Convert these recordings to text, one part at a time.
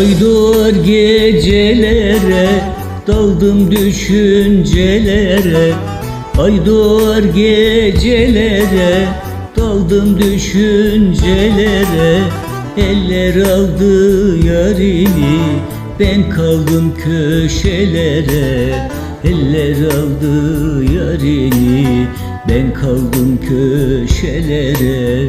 Doğar gecelere Daldım düşüncelere. Ay doğar gecelere Daldım düşüncelere. Eller aldı yarini Ben kaldım köşelere. Eller aldı yarini Ben kaldım köşelere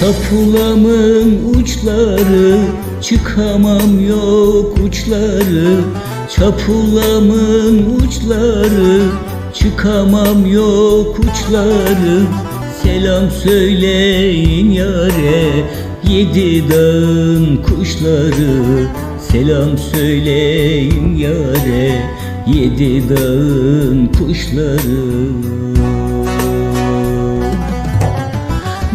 Çapulamın uçları çıkamam yok uçları. Çapulamın uçları çıkamam yok uçları. Selam söyleyin yare yedi dağın kuşları. Selam söyleyin yare yedi dağın kuşları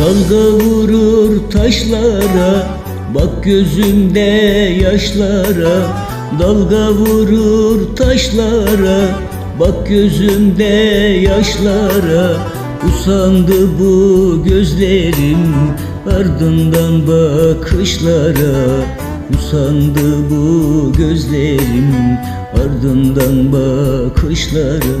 Dalga vurur taşlara Bak gözümde yaşlara. Dalga vurur taşlara Bak gözümde yaşlara. Usandı bu gözlerim Ardından bakışlara. Usandı bu gözlerim Ardından bakışlara